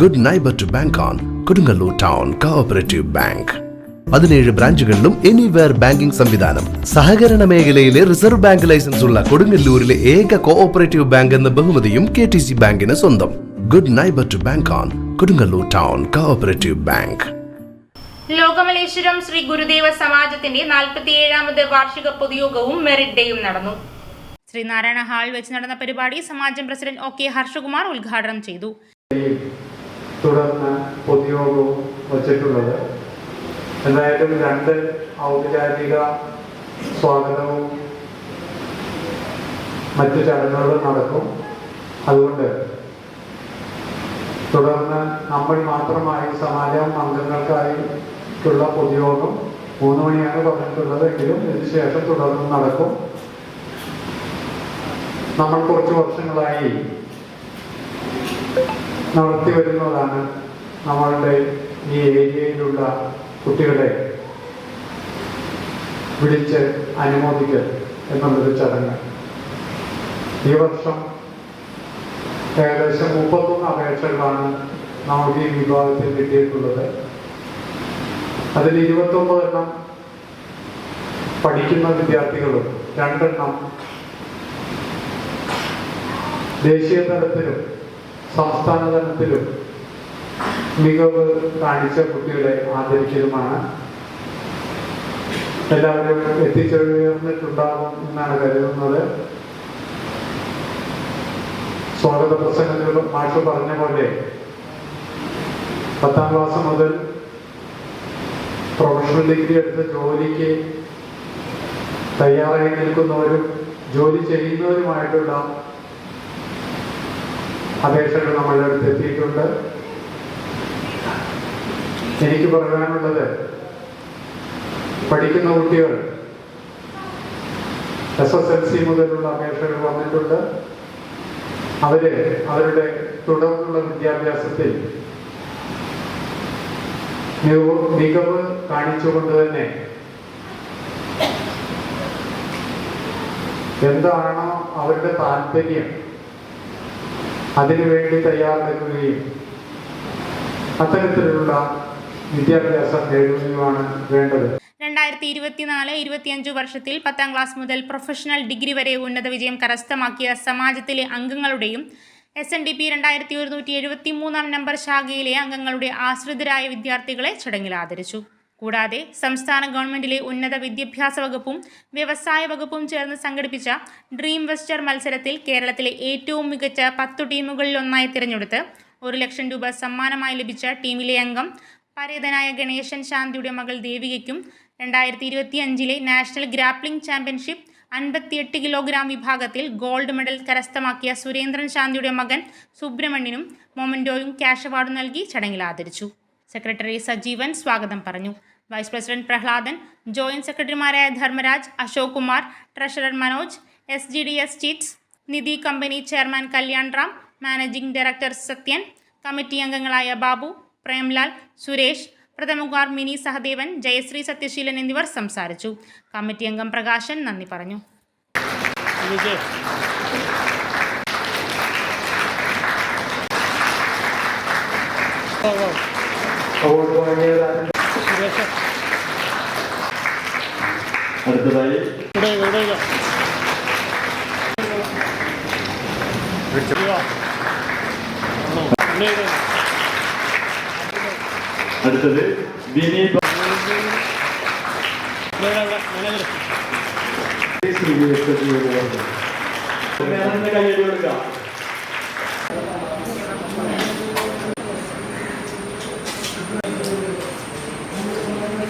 Good neighbour to bank on Kodungallur town cooperative bank പതിനേഴ് ബ്രാഞ്ചുകളിലും anywhere banking സംവിധാനം. സഹകരണ മേഖലയിലെ റിസർവ് ബാങ്ക് ലൈസൻസ് ഉള്ള കൊടുങ്ങല്ലൂരിലെ ഏക കോഓപ്പറേറ്റീവ് ബാങ്ക് എന്ന ബഹുമതിയും കെ ടി സി ബാങ്കിന് സ്വന്തം. Good neighbour to bank on Kodungallur town cooperative bank Lokamaleswaram Sree Gurudeva സമാജത്തിന്റെ നാൽപ്പത്തിയേഴാമത് വാർഷിക പൊതുയോഗവും മെറിറ്റ് ഡേയും നടന്നു. ശ്രീനാരായണ ഹാളിൽ വെച്ച് നടന്ന പരിപാടി സമാജം പ്രസിഡന്റ് ഒ കെ ഹർഷകുമാർ ഉദ്ഘാടനം ചെയ്തു. തുടർന്ന് പൊതുയോഗവും വച്ചിട്ടുള്ളത്. എന്തായാലും രണ്ട് ഔപചാരിക സ്വാഗതവും മറ്റു ചടങ്ങുകളും നടക്കും. അതുകൊണ്ട് തുടർന്ന് നമ്മൾ മാത്രമായി സമാജം അംഗങ്ങൾക്കായിട്ടുള്ള പൊതുയോഗം മൂന്ന് മണിയാണ് പറഞ്ഞിട്ടുള്ളത്. എങ്കിലും ഇതിനുശേഷം തുടർന്ന് നടക്കും. നമ്മൾ കുറച്ച് വർഷങ്ങളായി നടത്തി വരുന്നതാണ് നമ്മളുടെ ഈ ഏരിയയിലുള്ള കുട്ടികളെ വിളിച്ച് അനുമോദിക്കൽ എന്നുള്ളൊരു ചടങ്ങ്. ഈ വർഷം ഏകദേശം മുപ്പത്തൊന്ന് അപേക്ഷകളാണ് നമുക്ക് ഈ വിഭാഗത്തിൽ കിട്ടിയിട്ടുള്ളത്. അതിൽ ഇരുപത്തൊമ്പതെണ്ണം പഠിക്കുന്ന വിദ്യാർത്ഥികളും രണ്ടെണ്ണം ദേശീയ തലത്തിലും സംസ്ഥാന തലത്തിലും മികവ് കാണിച്ച കുട്ടികളെ ആദരിക്കലുമാണ് എല്ലാവരും എത്തിച്ചേർന്നിട്ടുണ്ടാകും എന്നാണ് കരുതുന്നത്. സ്വാഗത പ്രസംഗത്തിൽ മാഷ് പറഞ്ഞ പോലെ പത്താം ക്ലാസ് മുതൽ പ്രൊഫഷണൽ ഡിഗ്രി എടുത്ത് ജോലിക്ക് തയ്യാറായി നിൽക്കുന്നവരും ജോലി ചെയ്യുന്നവരുമായിട്ടുള്ള അപേക്ഷകൾ നമ്മളുടെ അടുത്ത് എത്തിയിട്ടുണ്ട്. എനിക്ക് പറയാനുള്ളത് പഠിക്കുന്ന കുട്ടികൾ എസ് എസ് എൽ സി മുതലുള്ള അപേക്ഷകൾ വന്നിട്ടുണ്ട്. അവർ അവരുടെ തുടർന്നുള്ള വിദ്യാഭ്യാസത്തിൽ മികവ് കാണിച്ചുകൊണ്ട് തന്നെ എന്താണോ അവരുടെ താല്പര്യം അതിനുവേണ്ടി തയ്യാറെടുക്കുകയും അത്തരത്തിലുള്ള വിദ്യാഭ്യാസം നേടുകയുമാണ് വേണ്ടത്. രണ്ടായിരത്തി ഇരുപത്തിനാല് ഇരുപത്തിയഞ്ച് വർഷത്തിൽ പത്താം ക്ലാസ് മുതൽ പ്രൊഫഷണൽ ഡിഗ്രി വരെ ഉന്നത വിജയം കരസ്ഥമാക്കിയ സമാജത്തിലെ അംഗങ്ങളുടെയും എസ് എൻ ഡി പി രണ്ടായിരത്തി ഒരുന്നൂറ്റി എഴുപത്തി മൂന്നാം നമ്പർ ശാഖയിലെ അംഗങ്ങളുടെ ആശ്രിതരായ വിദ്യാർത്ഥികളെ ചടങ്ങിൽ ആദരിച്ചു. കൂടാതെ സംസ്ഥാന ഗവൺമെന്റിലെ ഉന്നത വിദ്യാഭ്യാസ വകുപ്പും വ്യവസായ വകുപ്പും ചേർന്ന് സംഘടിപ്പിച്ച ഡ്രീം വെസ്റ്റർ മത്സരത്തിൽ കേരളത്തിലെ ഏറ്റവും മികച്ച പത്തു ടീമുകളിൽ ഒന്നായി തിരഞ്ഞെടുത്ത് ഒരു ലക്ഷം രൂപ സമ്മാനമായി ലഭിച്ച ടീമിലെ അംഗം പരേതനായ ഗണേശൻ ശാന്തിയുടെ മകൾ ദേവികയ്ക്കും രണ്ടായിരത്തി ഇരുപത്തി അഞ്ചിലെ നാഷണൽ ഗ്രാപ്ലിംഗ് ചാമ്പ്യൻഷിപ്പ് അൻപത്തിയെട്ട് കിലോഗ്രാം വിഭാഗത്തിൽ ഗോൾഡ് മെഡൽ കരസ്ഥമാക്കിയ സുരേന്ദ്രൻ ശാന്തിയുടെ മകൻ സുബ്രഹ്മണ്യനും മൊമന്റോയും ക്യാഷ് അവാർഡ് നൽകി ചടങ്ങിൽ ആദരിച്ചു. സെക്രട്ടറി സജീവൻ സ്വാഗതം പറഞ്ഞു. വൈസ് പ്രസിഡന്റ് പ്രഹ്ലാദൻ ജോയിന്റ് സെക്രട്ടറിമാരായ Dharmaraj Ashok Kumar treasurer Manoj S G D S chits nidhi company chairman Kalyan Ram managing director Sathyan committee അംഗങ്ങളായ ബാബു പ്രേംലാൽ സുരേഷ് പ്രഥമകുമാർ മിനി സഹദേവൻ ജയശ്രീ സത്യശീലൻ എന്നിവർ സംസാരിച്ചു. കമ്മിറ്റി അംഗം പ്രകാശൻ നന്ദി പറഞ്ഞു. അടുത്തതായി അടുത്തത് വിനീത് കയ്യടി കൊടുക്കാം